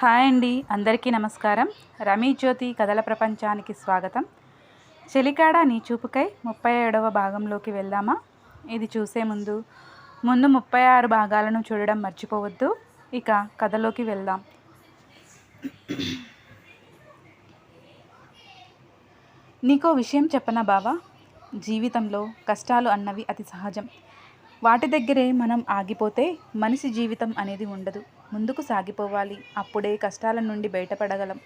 Hi అండి అందరికీ నమస్కారం. రమీ జ్యోతి కథల ప్రపంచానికి స్వాగతం. చెలికాడ నీ చూపుకై ముప్పై ఏడవ భాగంలోకి వెళ్దామా? ఇది చూసే ముందు ముందు ముప్పై ఆరు భాగాలను చూడడం మర్చిపోవద్దు. ఇక కథలోకి వెళ్దాం. నీకో విషయం చెప్పనా బావా? జీవితంలో కష్టాలు అన్నవి అతి సహజం. వాటి దగ్గరే మనం ఆగిపోతే మనిషి జీవితం అనేది ఉండదు. ముందుకు సాగిపోవాలి. అప్పుడే కష్టాల నుండి బయటపడగలం.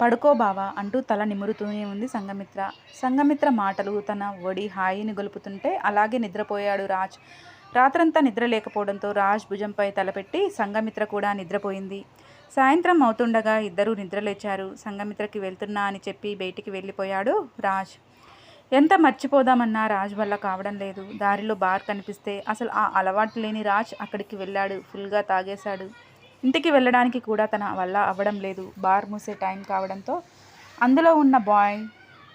పడుకో బావా అంటూ తల నిమురుతూనే ఉంది సంఘమిత్ర. సంఘమిత్ర మాటలు తన ఒడి హాయిని గొలుపుతుంటే అలాగే నిద్రపోయాడు రాజ్. రాత్రంతా నిద్ర లేకపోవడంతో రాజ్ భుజంపై తలపెట్టి సంఘమిత్ర కూడా నిద్రపోయింది. సాయంత్రం అవుతుండగా ఇద్దరూ నిద్రలేచారు. సంఘమిత్రకి వెళ్తున్నా అని చెప్పి బయటికి వెళ్ళిపోయాడు రాజ్. ఎంత మర్చిపోదామన్నా రాజ్ వల్ల కావడం లేదు. దారిలో బార్ కనిపిస్తే అసలు ఆ అలవాటు లేని రాజ్ అక్కడికి వెళ్ళాడు. ఫుల్గా తాగేశాడు. ఇంటికి వెళ్ళడానికి కూడా తన వల్ల అవ్వడం లేదు. బార్ మూసే టైం కావడంతో అందులో ఉన్న బాయ్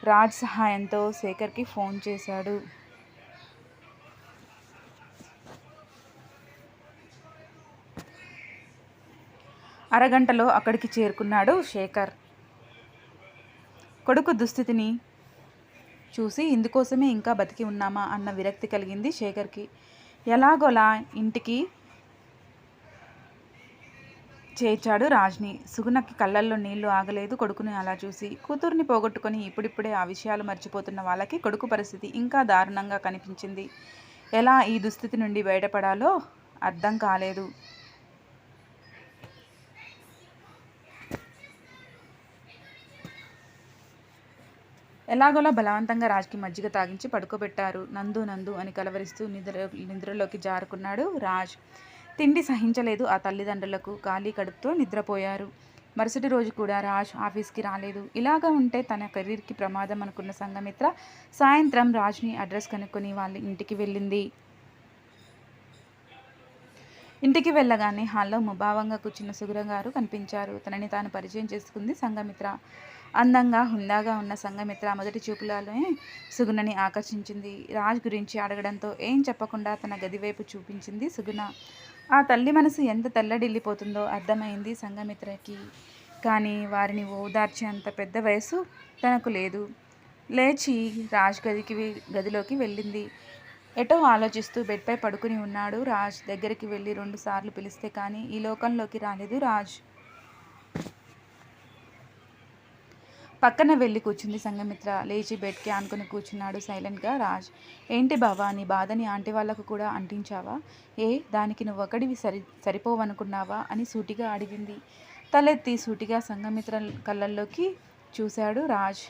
రాజ్ సహాయంతో శేఖర్కి ఫోన్ చేశాడు. అరగంటలో అక్కడికి చేరుకున్నాడు శేఖర్. కొడుకు దుస్థితిని చూసి ఇందుకోసమే ఇంకా బతికి ఉన్నామా? అన్న విరక్తి కలిగింది శేఖర్కి. ఎలాగోలా ఇంటికి? చేర్చాడు రాజ్ని. సుగుణకి కళ్ళల్లో నీళ్ళు ఆగలేదు. కొడుకుని అలా చూసి కూతుర్ని పోగొట్టుకొని ఇప్పుడిప్పుడే ఆ విషయాలు మర్చిపోతున్న వాళ్ళకి కొడుకు పరిస్థితి ఇంకా దారుణంగా కనిపించింది. ఎలా ఈ దుస్థితి నుండి బయటపడాలో అర్థం కాలేదు. ఎలాగోలా బలవంతంగా రాజ్కి మజ్జిగ తాగించి పడుకోబెట్టారు. నందు నందు అని కలవరిస్తూ నిద్ర నిద్రలోకి జారుకున్నాడు రాజ్. తిండి సహించలేదు ఆ తల్లిదండ్రులకు. ఖాళీ కడుపుతో నిద్రపోయారు. మరుసటి రోజు కూడా రాజ్ ఆఫీస్కి రాలేదు. ఇలాగా ఉంటే తన కెరీర్కి ప్రమాదం అనుకున్న సంఘమిత్ర సాయంత్రం రాజ్ని అడ్రస్ కనుక్కొని వాళ్ళ ఇంటికి వెళ్ళింది. ఇంటికి వెళ్ళగానే హాల్లో ముభావంగా కూర్చున్న సుగుర గారు కనిపించారు. తనని తాను పరిచయం చేసుకుంది సంఘమిత్ర. అందంగా హుందాగా ఉన్న సంఘమిత్ర మొదటి చూపులలోనే సుగుణని ఆకర్షించింది. రాజ్ గురించి అడగడంతో ఏం చెప్పకుండా తన గదివైపు చూపించింది సుగుణ. ఆ తల్లి మనసు ఎంత తెల్లడిల్లిపోతుందో అర్థమైంది సంఘమిత్రకి. కానీ వారిని ఓదార్చే అంత పెద్ద వయసు తనకు లేదు. లేచి రాజ్ గదికి గదిలోకి వెళ్ళింది. ఎటో ఆలోచిస్తూ బెడ్పై పడుకుని ఉన్నాడు రాజ్. దగ్గరికి వెళ్ళి రెండు సార్లు పిలిస్తే కానీ ఈ లోకంలోకి రాలేదు రాజ్. పక్కన వెళ్ళి కూర్చుంది సంఘమిత్ర. లేచి బెడ్కి ఆనుకుని కూర్చున్నాడు సైలెంట్గా రాజ్. ఏంటి బావా నీ బాధని ఆంటీ వాళ్ళకు కూడా అంటించావా? ఏ దానికి నువ్వు ఒకడివి సరి సరిపోవనుకున్నావా? అని సూటిగా అడిగింది. తలెత్తి సూటిగా సంఘమిత్ర కళ్ళల్లోకి చూశాడు రాజ్.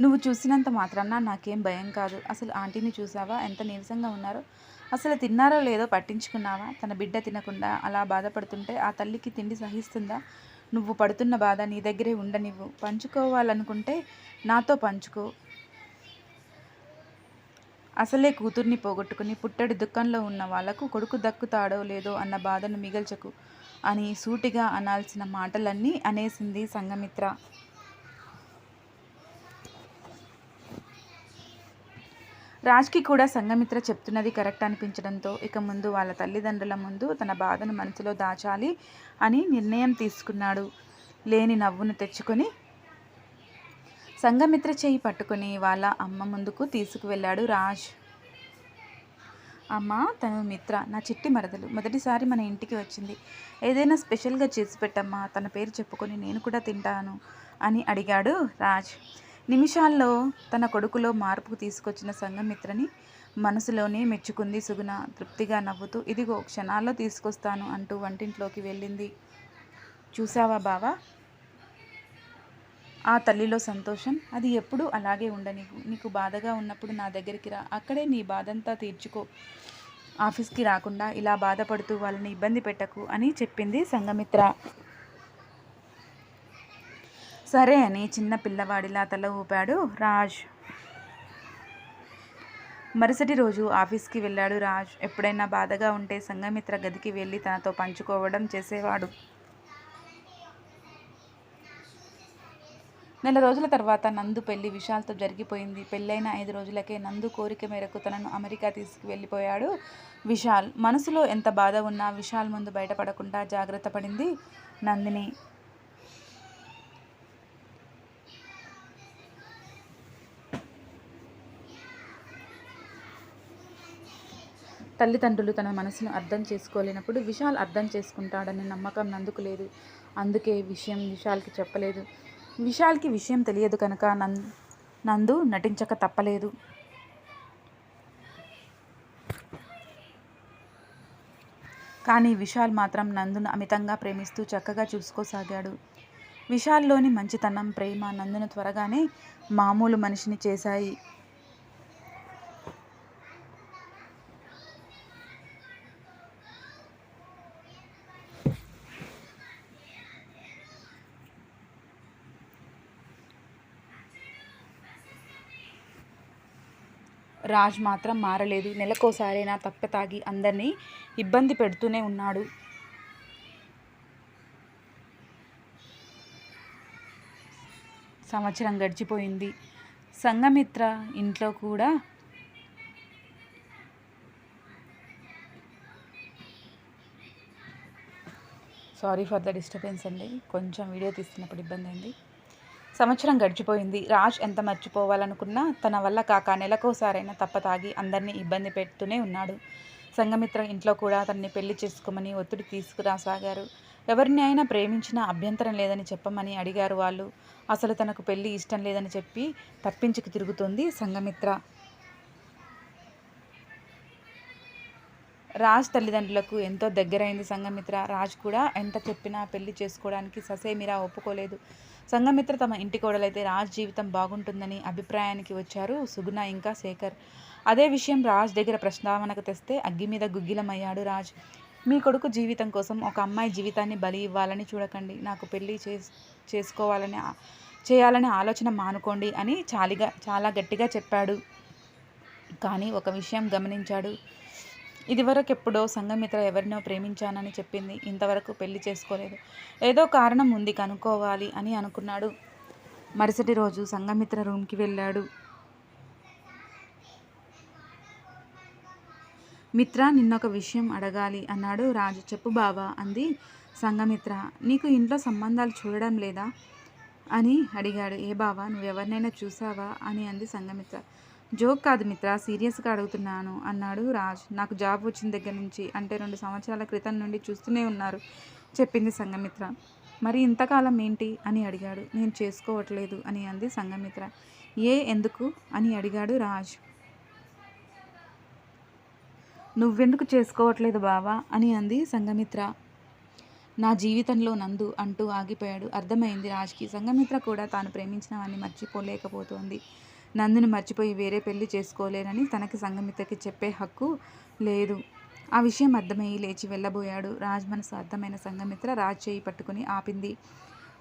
నువ్వు చూసినంత మాత్రాన నాకేం భయం కాదు. అసలు ఆంటీని చూసావా? ఎంత నీరసంగా ఉన్నారో. అసలు తిన్నారో లేదో పట్టించుకున్నావా? తన బిడ్డ తినకుండా అలా బాధపడుతుంటే ఆ తల్లికి తిండి సహిస్తుందా? నువ్వు పడుతున్న బాధ నీ దగ్గరే ఉండనివ్వు. పంచుకోవాలనుకుంటే నాతో పంచుకో. అసలే కూతుర్ని పోగొట్టుకుని పుట్టడి దుఃఖంలో ఉన్న వాళ్ళకు కొడుకు దక్కుతాడో లేదో అన్న బాధను మిగల్చకు అని సూటిగా అనాల్సిన మాటలన్నీ అనేసింది సంఘమిత్ర. రాజ్కి కూడా సంఘమిత్ర చెప్తున్నది కరెక్ట్ అనిపించడంతో ఇక ముందు వాళ్ళ తల్లిదండ్రుల ముందు తన బాధను మనసులో దాచాలి అని నిర్ణయం తీసుకున్నాడు. లేని నవ్వును తెచ్చుకొని సంఘమిత్ర చేయి పట్టుకొని వాళ్ళ అమ్మ ముందుకు తీసుకువెళ్ళాడు రాజ్. అమ్మ తను మిత్ర నా చిట్టి మరదలు. మొదటిసారి మన ఇంటికి వచ్చింది. ఏదైనా స్పెషల్గా చేసి పెట్టమ్మా తన పేరు చెప్పుకొని నేను కూడా తింటాను అని అడిగాడు రాజ్. నిమిషాల్లో తన కొడుకులో మార్పు తీసుకొచ్చిన సంఘమిత్రని మనసులోనే మెచ్చుకుంది సుగుణ. తృప్తిగా నవ్వుతూ ఇదిగో క్షణాల్లో తీసుకొస్తాను అంటూ వంటింట్లోకి వెళ్ళింది. చూసావా బావా? ఆ తల్లిలో సంతోషం. అది ఎప్పుడూ అలాగే ఉండనీకు నీకు బాధగా ఉన్నప్పుడు నా దగ్గరికి రా. అక్కడే నీ బాధంతా తీర్చుకో. ఆఫీస్కి రాకుండా ఇలా బాధపడుతూ వాళ్ళని ఇబ్బంది పెట్టకు అని చెప్పింది సంఘమిత్ర. సరే అని చిన్న పిల్లవాడిలా తల ఊపాడు రాజ్. మరుసటి రోజు ఆఫీస్కి వెళ్ళాడు రాజ్. ఎప్పుడైనా బాధగా ఉంటే సంఘమిత్ర గదికి వెళ్ళి తనతో పంచుకోవడం చేసేవాడు. నెల రోజుల తర్వాత నందు పెళ్ళి విశాల్తో జరిగిపోయింది. పెళ్ళైన ఐదు రోజులకే నందు కోరిక మేరకు తనను అమెరికా తీసుకువెళ్ళిపోయాడు విశాల్. మనసులో ఎంత బాధ ఉన్నా విశాల్ ముందు బయటపడకుండా జాగ్రత్త పడింది నందిని. తల్లిదండ్రులు తన మనసును అర్థం చేసుకోలేనప్పుడు విశాల్ అర్థం చేసుకుంటాడనే నమ్మకం నందుకు లేదు. అందుకే విషయం విశాల్కి చెప్పలేదు. విశాల్కి విషయం తెలియదు కనుక నన్ నందు నటించక తప్పలేదు. కానీ విశాల్ మాత్రం నందును అమితంగా ప్రేమిస్తూ చక్కగా చూసుకోసాగాడు. విశాల్లోని మంచితనం ప్రేమ నందును త్వరగానే మామూలు మనిషిని చేశాయి. రాజ్ మాత్రం మారలేదు. నెలకోసారైనా తప్ప తాగి అందరినీ ఇబ్బంది పెడుతూనే ఉన్నాడు. సంవత్సరం గడిచిపోయింది. సంఘమిత్ర ఇంట్లో కూడా సారీ ఫర్ ద డిస్టర్బెన్స్ అండి. కొంచెం వీడియో తీస్తున్నప్పుడు ఇబ్బంది అయింది. సంవత్సరం గడిచిపోయింది. రాజ్ ఎంత మర్చిపోవాలనుకున్నా తన వల్ల కాక నెలకోసారైనా తప్ప తాగి అందరినీ ఇబ్బంది పెడుతూనే ఉన్నాడు. సంఘమిత్ర ఇంట్లో కూడా తనని పెళ్ళి చేసుకోమని ఒత్తిడి తీసుకురాసాగారు. ఎవరిని అయినా ప్రేమించినా అభ్యంతరం లేదని చెప్పమని అడిగారు వాళ్ళు. అసలు తనకు పెళ్ళి ఇష్టం లేదని చెప్పి తప్పించుకు తిరుగుతుంది సంఘమిత్ర. రాజ్ తల్లిదండ్రులకు ఎంతో దగ్గరైంది సంఘమిత్ర. రాజ్ కూడా ఎంత చెప్పినా పెళ్ళి చేసుకోవడానికి ససేమిరా ఒప్పుకోలేదు. సంఘమిత్ర తమ ఇంటి కోడలైతే రాజ్ జీవితం బాగుంటుందని అభిప్రాయానికి వచ్చారు సుగుణ ఇంకా శేఖర్. అదే విషయం రాజ్ దగ్గర ప్రస్తావనకు తెస్తే అగ్గి మీద గుగ్గిలమయ్యాడు రాజ్. మీ కొడుకు జీవితం కోసం ఒక అమ్మాయి జీవితాన్ని బలి ఇవ్వాలని చూడకండి. నాకు పెళ్ళి చేసుకోవాలని చేయాలనే ఆలోచన మానుకోండి అని చాలిగా చాలా గట్టిగా చెప్పాడు. కానీ ఒక విషయం గమనించాడు. ఇదివరకు ఎప్పుడో సంఘమిత్ర ఎవరినో ప్రేమించానని చెప్పింది. ఇంతవరకు పెళ్ళి చేసుకోలేదు. ఏదో కారణం ఉంది కనుక్కోవాలి అని అనుకున్నాడు. మరుసటి రోజు సంఘమిత్ర రూమ్కి వెళ్ళాడు. మిత్ర నిన్నొక విషయం అడగాలి అన్నాడు రాజు. చెప్పు బావా అంది సంఘమిత్ర. నీకు ఇంట్లో సంబంధాలు చూడడం లేదా? అని అడిగాడు. ఏ బావా నువ్వెవరినైనా చూసావా? అని అంది సంఘమిత్ర. జోక్ కాదు మిత్ర సీరియస్గా అడుగుతున్నాను అన్నాడు రాజ్. నాకు జాబ్ వచ్చిన దగ్గర నుంచి అంటే రెండు సంవత్సరాల క్రితం నుండి చూస్తూనే ఉన్నారు చెప్పింది సంఘమిత్ర. మరి ఇంతకాలం ఏంటి అని అడిగాడు. నేను చేసుకోవట్లేదు అని అంది సంఘమిత్ర. ఏ ఎందుకు అని అడిగాడు రాజ్. నువ్వెందుకు చేసుకోవట్లేదు బావా అని అంది సంఘమిత్ర. నా జీవితంలో నందు అంటూ ఆగిపోయాడు. అర్థమైంది రాజ్కి. సంఘమిత్ర కూడా తాను ప్రేమించిన వాడిని మర్చిపోలేకపోతోంది. నందుని మర్చిపోయి వేరే పెళ్ళి చేసుకోలేనని తనకి సంగమిత్రకి చెప్పే హక్కు లేదు. ఆ విషయం అర్థమయ్యి లేచి వెళ్ళబోయాడు. రాజ్ మనసు అర్థమైన సంగమిత్ర రాజ్ చేయి పట్టుకుని ఆపింది.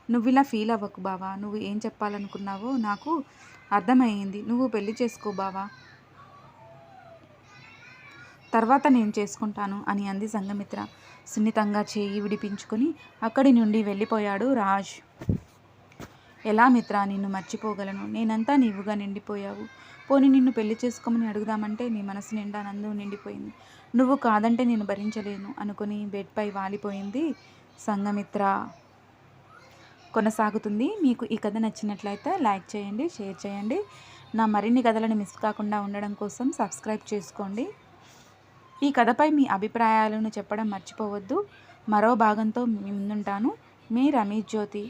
నువ్వు ఇలా ఫీల్ అవ్వకు బావా. నువ్వు ఏం చెప్పాలనుకున్నావో నాకు అర్థమయ్యింది. నువ్వు పెళ్ళి చేసుకో బావా. తర్వాత నేను చేసుకుంటాను అని అంది సంగమిత్ర. సున్నితంగా చేయి విడిపించుకొని అక్కడి నుండి వెళ్ళిపోయాడు రాజ్. ఎలా మిత్ర నిన్ను మర్చిపోగలను? నేనంతా నీవుగా నిండిపోయావు. పోని నిన్ను పెళ్ళి చేసుకోమని అడుగుదామంటే నీ మనసు నిండా నందు నిండిపోయింది. నువ్వు కాదంటే నేను భరించలేను అనుకుని బెడ్పై వాలిపోయింది సంగమిత్ర కొనసాగుతుంది. మీకు ఈ కథ నచ్చినట్లయితే లైక్ చేయండి షేర్ చేయండి. నా మరిన్ని కథలను మిస్ కాకుండా ఉండడం కోసం సబ్స్క్రైబ్ చేసుకోండి. ఈ కథపై మీ అభిప్రాయాలను చెప్పడం మర్చిపోవద్దు. మరో భాగంతో ముందుంటాను. మీ రమేష్ జ్యోతి.